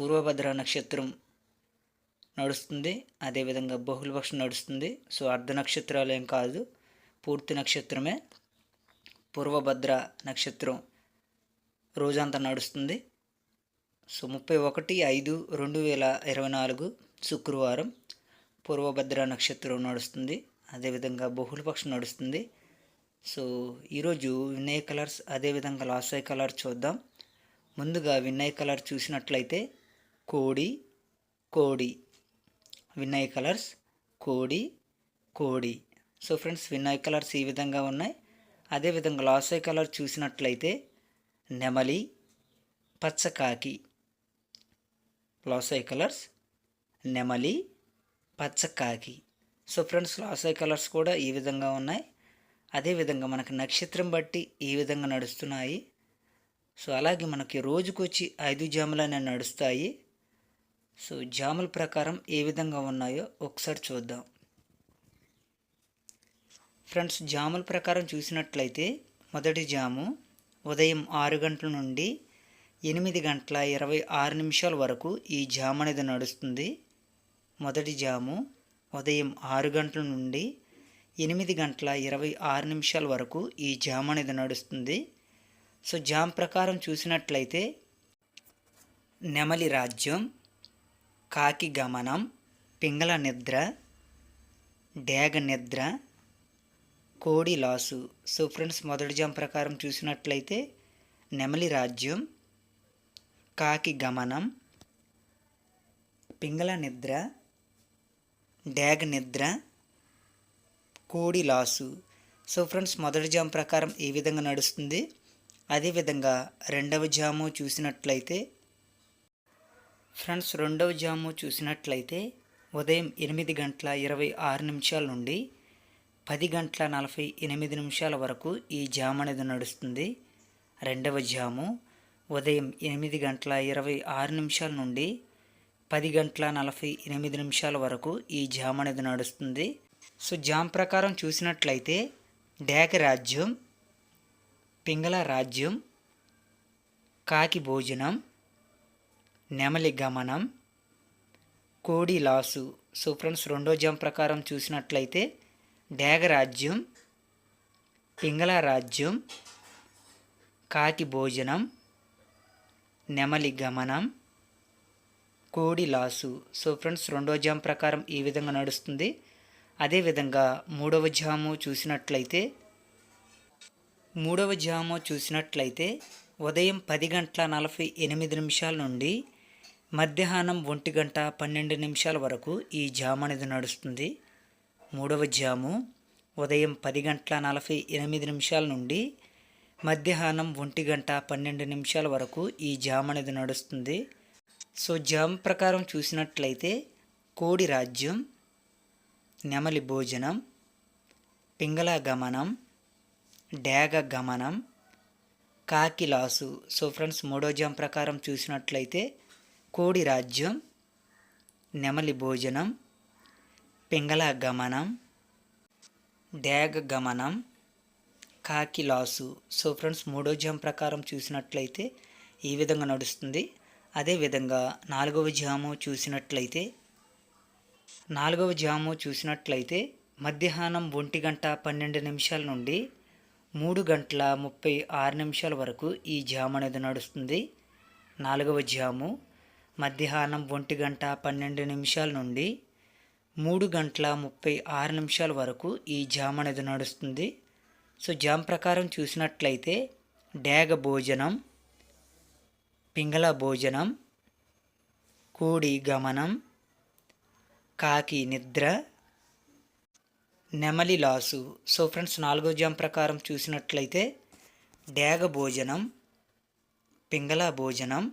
పూర్వభద్ర నక్షత్రం నడుస్తుంది. అదేవిధంగా బహుళపక్షం నడుస్తుంది. సో అర్ధ నక్షత్రాలు ఏం కాదు. పూర్తి నక్షత్రమే. పూర్వభద్ర నక్షత్రం రోజంతా నడుస్తుంది. సో ముప్పై ఒకటి ఐదు రెండు వేల ఇరవై నాలుగు శుక్రవారం పూర్వభద్ర నక్షత్రం నడుస్తుంది. అదేవిధంగా బహుళపక్షం నడుస్తుంది. సో ఈరోజు వినయ్ కలర్స్ అదేవిధంగా లాసాయ్ కలర్ చూద్దాం. ముందుగా వినయ్ కలర్ చూసినట్లయితే కోడి కోడి. వినయ్ కలర్స్? కోడి కోడి. సో ఫ్రెండ్స్ వినయ్ కలర్స్ ఈ విధంగా ఉన్నాయి. అదేవిధంగా లాసాయ్ కలర్ చూసినట్లయితే నెమలి పచ్చకాకి. లాసాయ్ కలర్స్ నెమలి పచ్చకాకి. సో ఫ్రెండ్స్ లాసాయ్ కలర్స్ కూడా ఈ విధంగా ఉన్నాయి. అదేవిధంగా మనకు నక్షత్రం బట్టి ఈ విధంగా నడుస్తున్నాయి. సో అలాగే మనకి రోజుకొచ్చి ఐదు జాములనే నడుస్తాయి. సో జాముల ప్రకారం ఏ విధంగా ఉన్నాయో ఒకసారి చూద్దాం. ఫ్రెండ్స్ జాముల ప్రకారం చూసినట్లయితే మొదటి జాము ఉదయం ఆరు గంటల నుండి ఎనిమిది గంటల ఇరవై ఆరు నిమిషాల వరకు ఈ జాము అనేది నడుస్తుంది. మొదటి జాము ఉదయం ఆరు గంటల నుండి ఎనిమిది గంటల ఇరవై ఆరు నిమిషాల వరకు ఈ జామ్ అనేది నడుస్తుంది. సో జామ్ ప్రకారం చూసినట్లయితే నెమలి రాజ్యం కాకి గమనం పింగళ నిద్ర డేగ నిద్ర కోడి లాసు. సో ఫ్రెండ్స్ మొదటి జామ్ ప్రకారం చూసినట్లయితే నెమలి రాజ్యం కాకి గమనం పింగళ నిద్ర డేగ నిద్ర కోడి లాసు. సో ఫ్రెండ్స్ మొదటి జామ్ ప్రకారం ఏ విధంగా నడుస్తుంది? అదేవిధంగా రెండవ జాము చూసినట్లయితే ఫ్రెండ్స్ రెండవ జాము చూసినట్లయితే ఉదయం ఎనిమిది గంటల ఇరవై ఆరు నిమిషాల నుండి పది గంటల నలభై ఎనిమిది నిమిషాల వరకు ఈ జామ్ అనేది నడుస్తుంది. రెండవ జాము ఉదయం ఎనిమిది గంటల ఇరవై ఆరు నిమిషాల నుండి పది గంటల నలభై ఎనిమిది నిమిషాల వరకు ఈ జామ్ అనేది నడుస్తుంది. సో జామ్ ప్రకారం చూసినట్లయితే డేక రాజ్యం పింగళ రాజ్యం కాకి భోజనం నెమలి గమనం కోడి లాసు. సో ఫ్రెండ్స్ రెండో జామ్ ప్రకారం చూసినట్లయితే డేగ రాజ్యం పింగళ రాజ్యం కాకి భోజనం నెమలి గమనం కోడి లాసు. సో ఫ్రెండ్స్ రెండో జామ్ ప్రకారం ఈ విధంగా నడుస్తుంది. అదేవిధంగా మూడవ జాము చూసినట్లయితే మూడవ జాము చూసినట్లయితే ఉదయం పది గంటల నలభై ఎనిమిది నిమిషాల నుండి మధ్యాహ్నం ఒంటి గంట పన్నెండు నిమిషాల వరకు ఈ జాము అనేది నడుస్తుంది. మూడవ జాము ఉదయం పది గంటల నలభై ఎనిమిది నిమిషాల నుండి మధ్యాహ్నం ఒంటి గంట పన్నెండు నిమిషాల వరకు ఈ జామ్ అనేది నడుస్తుంది. సో జామ్ ప్రకారం చూసినట్లయితే కోడి రాజ్యం నెమలి భోజనం పింగళ గమనం డేగ గమనం కాకి లాసు. సో ఫ్రెండ్స్ మూడో జామ్ ప్రకారం చూసినట్లయితే కోడి రాజ్యం నెమలి భోజనం పింగళ గమనం డేగ గమనం కాకి లాసు. సో ఫ్రెండ్స్ మూడో జామ్ ప్రకారం చూసినట్లయితే ఈ విధంగా నడుస్తుంది. అదేవిధంగా నాలుగవ జాము చూసినట్లయితే నాలుగవ జాము చూసినట్లయితే మధ్యాహ్నం ఒంటి గంట పన్నెండు నిమిషాల నుండి మూడు గంటల ముప్పై ఆరు నిమిషాల వరకు ఈ జాము అనేది నడుస్తుంది. నాలుగవ జాము మధ్యాహ్నం ఒంటి గంట పన్నెండు నిమిషాల నుండి మూడు గంటల ముప్పై ఆరు నిమిషాల వరకు ఈ జామ్ అనేది నడుస్తుంది. సో జామ్ ప్రకారం చూసినట్లయితే డేగ భోజనం పింగళ భోజనం కూడి గమనం కాకి నిద్ర నెమలి లాసు. సో ఫ్రెండ్స్ నాలుగో జామ్ ప్రకారం చూసినట్లయితే డేగ భోజనం పింగళ భోజనం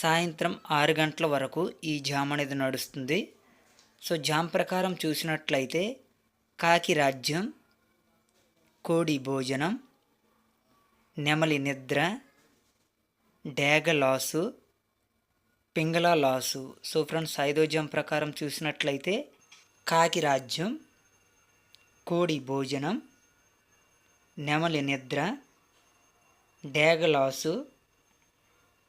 సాయంత్రం ఆరు గంటల వరకు ఈ జామ్ అనేది నడుస్తుంది. సో జామ్ ప్రకారం చూసినట్లయితే కాకి రాజ్యం కోడి భోజనం నెమలి నిద్ర డేగ లాసు పింగళ లాసు. సో ఫ్రెండ్స్ ఐదో జామ్ ప్రకారం చూసినట్లయితే కాకి రాజ్యం కోడి భోజనం నెమలి నిద్ర డేగ లాసు